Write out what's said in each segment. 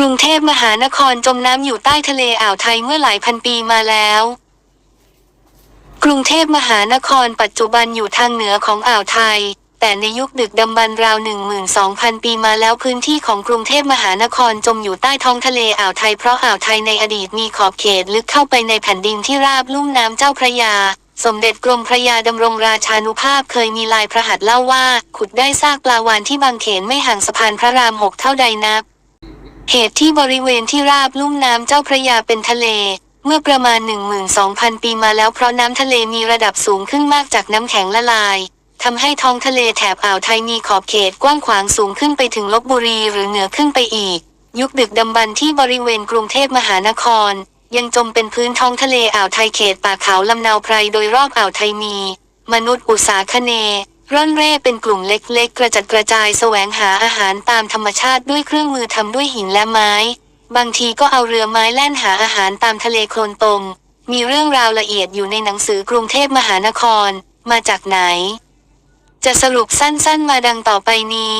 กรุงเทพมหานครจมน้ำอยู่ใต้ทะเลอ่าวไทยเมื่อหลายพันปีมาแล้ว กรุงเทพมหานครปัจจุบันอยู่ทางเหนือของอ่าวไทย แต่ในยุคดึกดำบรรพ์ราว 12,000 ปีมาแล้วพื้นที่ของกรุงเทพมหานครจมอยู่ใต้ท้องทะเลอ่าวไทยเพราะอ่าวไทยในอดีตมีขอบเขตลึกเข้าไปในแผ่นดินที่ราบลุ่มน้ำเจ้าพระยาสมเด็จกรมพระยาดำรงราชานุภาพเคยมีลายพระหัตถ์เล่าว่า ขุดได้ซากปลาวานที่บางเขนไม่ห่างสะพานพระรามหกเท่าใดนับ เหตุที่บริเวณที่ราบลุ่มน้ำเจ้าพระยาเป็นทะเล เมื่อประมาณ 12,000 ปีมาแล้วเพราะน้ำทะเลมีระดับสูงขึ้นมากจากน้ำแข็งละลายทำให้ท้องทะเลแถบอ่าวไทยมีขอบเขตกว้างขวางสูงขึ้นไปถึงลบบุรีหรือเหนือขึ้นไปอีก ยุคดึกดำบรรที่บริเวณกรุงเทพมหานคร ยังจมเป็นพื้นท้องทะเลอ่าวไทยเขตป่าเขาลำนาวไพรโดยรอบอ่าวไทยมี มนุษย์อุตสาคเน ร่อนเร่เป็นกลุ่มเล็กๆ กระจัดกระจายแสวงหาอาหารตามธรรมชาติด้วยเครื่องมือทำด้วยหินและไม้ บางทีก็เอาเรือไม้แล่นหาอาหารตามทะเลโคลนตมมีเรื่องราวละเอียดอยู่ในหนังสือกรุงเทพมหานคร มาจากไหน จะสรุปสั้นๆมาดังต่อไปนี้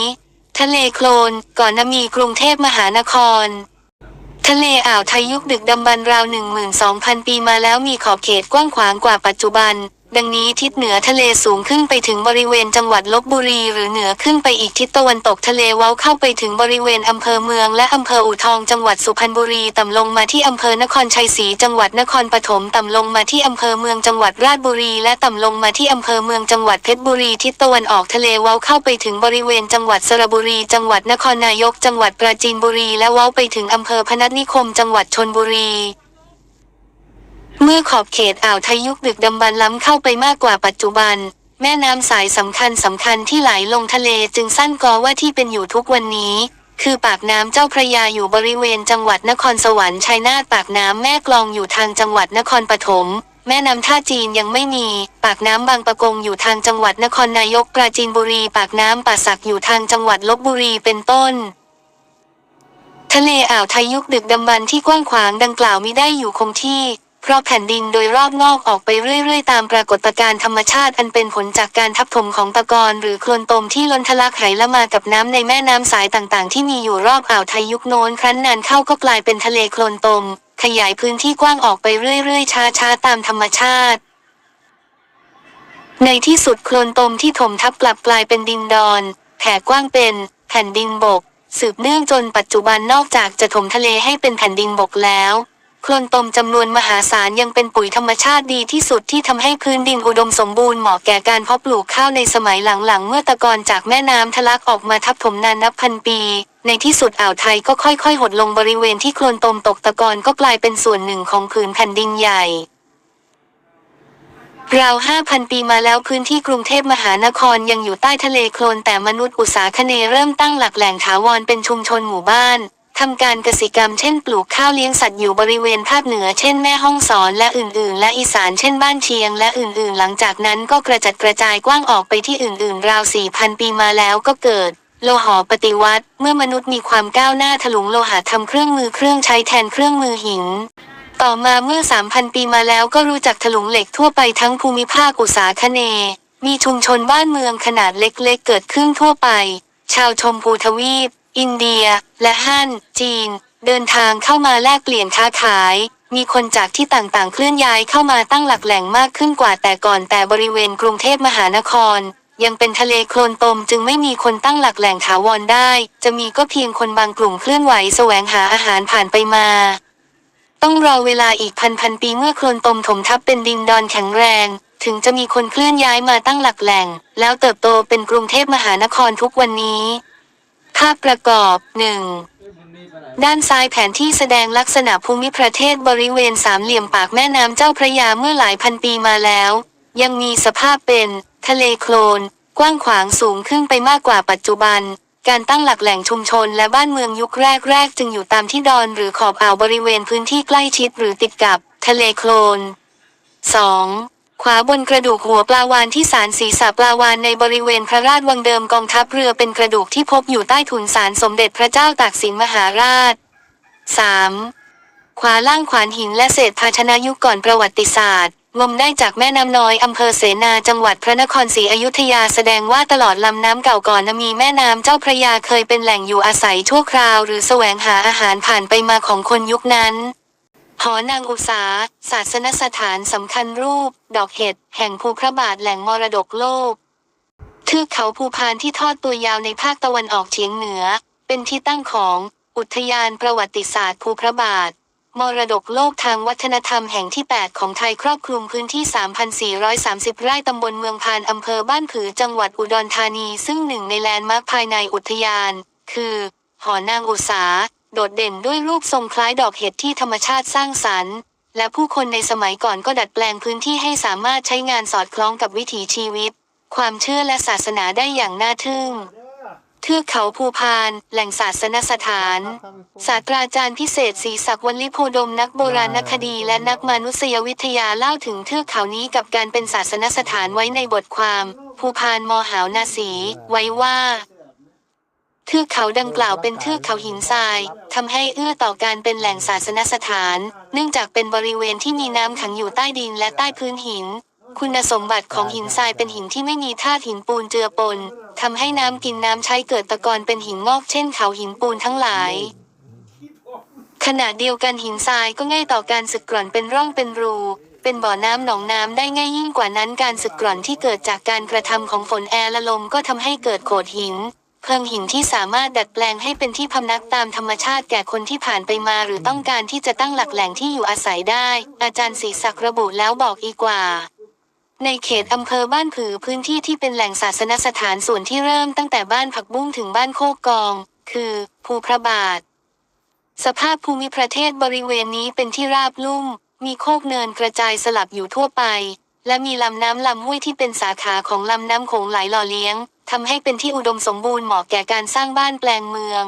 ทะเลโคลนก่อนนะมีกรุงเทพมหานคร ทะเลอ่าวไทยยุคดึกดำบรรราว 12,000 ปีมาแล้วมีขอบเขตกว้างขวางกว่าปัจจุบัน ดังนี้ทิศเหนือทะเลสูงขึ้นไปถึงบริเวณจังหวัดลบบุรี หรือเหนือขึ้นไปอีกทิศตะวันตกทะเลเว้าเข้าไปถึงบริเวณอำเภอเมือง และอำเภออู่ทองจังหวัดสุพรรณบุรีต่ำลงมาที่อำเภอนครชัยศรีจังหวัดนครปฐมต่ำลงมาที่อำเภอเมืองจังหวัดราชบุรี และต่ำลงมาที่อำเภอเมืองจังหวัดเพชรบุรีทิศตะวันออกทะเลเว้าเข้าไปถึงบริเวณจังหวัดสระบุรี จังหวัดนครนายก จังหวัดปราจีนบุรี และเว้าไปถึงอำเภอพนัสนิคม จังหวัดชนบุรี เมื่อขอบเขตอ่าวไทยยุคดึกดำบรรล้ำเข้าไปมากกว่าปัจจุบัน แม่น้ำสายสำคัญสำคัญที่ไหลลงทะเลจึงสั้นกอว่าที่เป็นอยู่ทุกวันนี้ คือปากน้ำเจ้าพระยาอยู่บริเวณจังหวัดนครสวรรค์ชัยนาทปากน้ำแม่กลองอยู่ทางจังหวัดนครปฐมแม่น้ำท่าจีนยังไม่มี ปากน้ำบางปะกงอยู่ทางจังหวัดนครนายกปราจีนบุรี ปากน้ำป่าสักอยู่ทางจังหวัดลบบุรีเป็นต้น ทะเลอ่าวไทยยุคดึกดำบรรที่กว้างขวางดังกล่าวมิได้อยู่คงที่ เพราะแผ่นดินโดยรอบงอกออกไปเรื่อยๆ ตามปรากฏการณ์ธรรมชาติอันเป็นผลจากการทับถมของตะกอนหรือโคลนตมที่ล้นทะลักไหลละมากับน้ำในแม่น้ำสายต่างๆ ที่มีอยู่รอบอ่าวไทยยุคโน้นครั้นนานเข้าก็กลายเป็นทะเลโคลนตม ขยายพื้นที่กว้างออกไปเรื่อยๆ ช้าๆ ตามธรรมชาติ ในที่สุดโคลนตมที่ถมทับกลับกลายเป็นดินดอนแผ่กว้างเป็น แผ่นดินบก สืบเนื่องจนปัจจุบันนอกจากจะถมทะเลให้เป็นแผ่นดินบกแล้ว โคลนตมจำนวนมหาศาลยังเป็นปุ๋ยธรรมชาติดีที่สุดที่ทำให้พื้นดินอุดมสมบูรณ์เหมาะแก่การเพาะปลูกข้าวในสมัยหลังๆ เมื่อตะกอนจากแม่น้ำทะลักออกมาทับถมนานนับพันปี ในที่สุดอ่าวไทยก็ค่อยๆ หดลงบริเวณที่โคลนตมตกตะกอนก็กลายเป็นส่วนหนึ่งของผืนแผ่นดินใหญ่ราว 5,000 ปีมาแล้วพื้นที่กรุงเทพมหานครยังอยู่ใต้ทะเลโคลนแต่มนุษย์อุตสาคเนเริ่มตั้งหลักแหล่งถาวรเป็นชุมชนหมู่บ้าน ทำการเกษตรกรรมเช่นปลูกข้าวเลี้ยงสัตว์อยู่บริเวณภาคเหนือเช่นแม่ห้องสอนและอื่นๆ และอีสานเช่นบ้านเชียงและอื่นๆ หลังจากนั้นก็กระจัดกระจายกว้างออกไปที่อื่นๆ ราว 4,000 ปีมาแล้วก็เกิด โลหะปฏิวัติ เมื่อมนุษย์มีความก้าวหน้าถลุงโลหะทำเครื่องมือเครื่องใช้แทนเครื่องมือหินต่อมาเมื่อ 3,000 ปีมาแล้วก็รู้จักถลุงเหล็กทั่วไปทั้งภูมิภาคอุตสาคเน มีชุมชนบ้านเมืองขนาดเล็กๆเกิดขึ้นทั่วไป ชาวชมพูทวีป อินเดีย และฮั่น จีน เดินทางเข้ามาแลกเปลี่ยนค้าขาย มีคนจากที่ต่างๆ เคลื่อนย้ายเข้ามาตั้งหลักแหล่งมากขึ้นกว่าแต่ก่อนแต่บริเวณกรุงเทพมหานคร ยังเป็นทะเลโคลนตมจึงไม่มีคนตั้งหลักแหล่งถาวรได้ จะมีก็เพียงคนบางกลุ่มเคลื่อนไหวแสวงหาอาหารผ่านไปมาต้องรอเวลาอีกพันพันปีเมื่อโคลนตมถมทับเป็นดินดอนแข็งแรง ถึงจะมีคนเคลื่อนย้ายมาตั้งหลักแหล่ง แล้วเติบโตเป็นกรุงเทพมหานครทุกวันนี้ ภาพประกอบหนึ่งด้านซ้ายแผนที่แสดงลักษณะภูมิประเทศบริเวณสามเหลี่ยมปากแม่น้ำเจ้าพระยาเมื่อหลายพันปีมาแล้ว ยังมีสภาพเป็น ทะเลโคลน กว้างขวางสูงขึ้นไปมากกว่าปัจจุบัน การตั้งหลักแหล่งชุมชนและบ้านเมืองยุคแรกๆ จึงอยู่ตามที่ดอนหรือขอบอ่าวบริเวณพื้นที่ใกล้ชิดหรือติดกับ ทะเลโคลน 2. ขวาบนกระดูกหัวปลาวานที่สารศีรษะปลาวานในบริเวณพระราชวังเดิมกองทัพเรือเป็นกระดูกที่พบอยู่ใต้ถุนศาลสมเด็จพระเจ้าตากสินมหาราช 3. ขวาล่างขวานหินและเศษภาชนะยุคก่อนประวัติศาสตร์งมได้จากแม่น้ำน้อยอำเภอเสนาจังหวัดพระนครศรีอยุธยาแสดงว่าตลอดลำน้ำเก่าก่อนมีแม่น้ำเจ้าพระยาเคยเป็นแหล่งอยู่อาศัยชั่วคราว หรือแสวงหาอาหารผ่านไปมาของคนยุคนั้น หอนางอุษาศาสนสถานสำคัญรูป ดอกเห็ด แห่งภูพระบาทแหล่งมรดกโลก เทือกเขาภูพานที่ทอดตัวยาวในภาคตะวันออกเฉียงเหนือ เป็นที่ตั้งของอุทยานประวัติศาสตร์ภูพระบาท มรดกโลกทางวัฒนธรรมแห่งที่ 8 ของไทยครอบคลุมพื้นที่ 3,430 ไร่ตำบลเมืองพานอำเภอบ้านผือจังหวัดอุดรธานี ซึ่งหนึ่งในแลนด์มาร์คภายในอุทยาน คือ หอนางอุษา โดดเด่นด้วยรูปทรงคล้ายดอกเห็ดที่ธรรมชาติสร้างสรรค์ และผู้คนในสมัยก่อนก็ดัดแปลงพื้นที่ให้สามารถใช้งานสอดคล้องกับวิถีชีวิต ความเชื่อและศาสนาได้อย่างน่าทึ่งเทือกเขาภูพาน แหล่งศาสนสถาน ศาสตราจารย์พิเศษศรีศักดิ์วันลิโพดมนักโบราณคดีและนักมนุษยวิทยาเล่าถึงเทือกเขานี้กับการเป็นศาสนสถานไว้ในบทความ ภูพานมหาวนาสี ไว้ว่า เทือกเขาดังกล่าวเป็นเทือกเขาหินทรายทำให้เอื้อต่อการเป็นแหล่งศาสนสถาน เนื่องจากเป็นบริเวณที่มีน้ำขังอยู่ใต้ดินและใต้พื้นหิน คุณสมบัติของหินทรายเป็นหินที่ไม่มีธาตุหินปูนเจือปนทำให้น้ำกินน้ำใช้เกิดตะกอนเป็นหินงอกเช่นเขาหินปูนทั้งหลายขณะเดียวกันหินทรายก็ง่ายต่อการสึกกร่อนเป็นร่องเป็นรู เป็นบ่อน้ำหนองน้ำได้ง่ายยิ่งกว่านั้นการสึกกร่อนที่เกิดจากการกระทำของฝนแอร์และลมก็ทำให้เกิดโขดหิน เพิงหินที่สามารถดัดแปลงให้เป็นที่พำนักตามธรรมชาติแก่คนที่ผ่านไปมาหรือต้องการที่จะตั้งหลักแหล่งที่อยู่อาศัยได้ อาจารย์ศรีศักดิ์ระบุแล้วบอกอีกว่า ในเขตอำเภอบ้านผือพื้นที่ที่เป็นแหล่งศาสนสถานส่วนที่เริ่มตั้งแต่บ้านผักบุ้งถึงบ้านโคกกอง คือภูพระบาท สภาพภูมิประเทศบริเวณนี้เป็นที่ราบลุ่ม มีโคกเนินกระจายสลับอยู่ทั่วไป และมีลำน้ำลำห้วยที่เป็นสาขาของลำน้ำโขงไหลหล่อเลี้ยง ทำให้เป็นที่อุดมสมบูรณ์เหมาะแก่การสร้างบ้านแปลงเมือง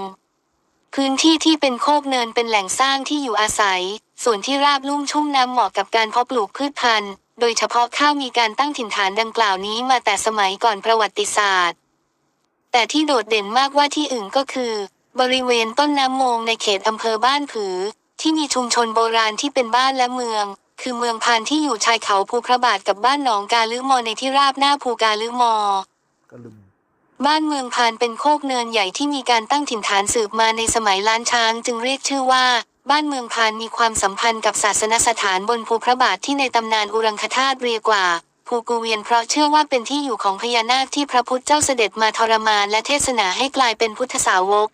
พื้นที่ที่เป็นโคกเนินเป็นแหล่งสร้างที่อยู่อาศัย ส่วนที่ราบลุ่มชุ่มน้ำเหมาะกับการเพาะปลูกพืชพันธุ์ โดยเฉพาะข้าวมีการตั้งถิ่นฐานดังกล่าวนี้มาแต่สมัยก่อนประวัติศาสตร์ แต่ที่โดดเด่นมากว่าที่อื่นก็คือ บริเวณต้นน้ำโมงในเขตอำเภอบ้านผือ ที่มีชุมชนโบราณที่เป็นบ้านและเมืองคือเมืองพานที่อยู่ชายเขาภูพระบาทกับบ้านหนองกาลือมอในที่ราบหน้าภูกาลือมอ บ้านเมืองพานเป็นโคกเนินใหญ่ที่มีการตั้งถิ่นฐานสืบมาในสมัยล้านช้าง จึงเรียกชื่อว่า บ้านเมืองพานมีความสัมพันธ์กับศาสนสถานบนภูพระบาทที่ในตำนานอุรังคธาตุเรียกว่าภูกูเวียนเพราะเชื่อว่าเป็นที่อยู่ของพญานาคที่พระพุทธเจ้าเสด็จมาทรมานและเทศนาให้กลายเป็นพุทธสาวก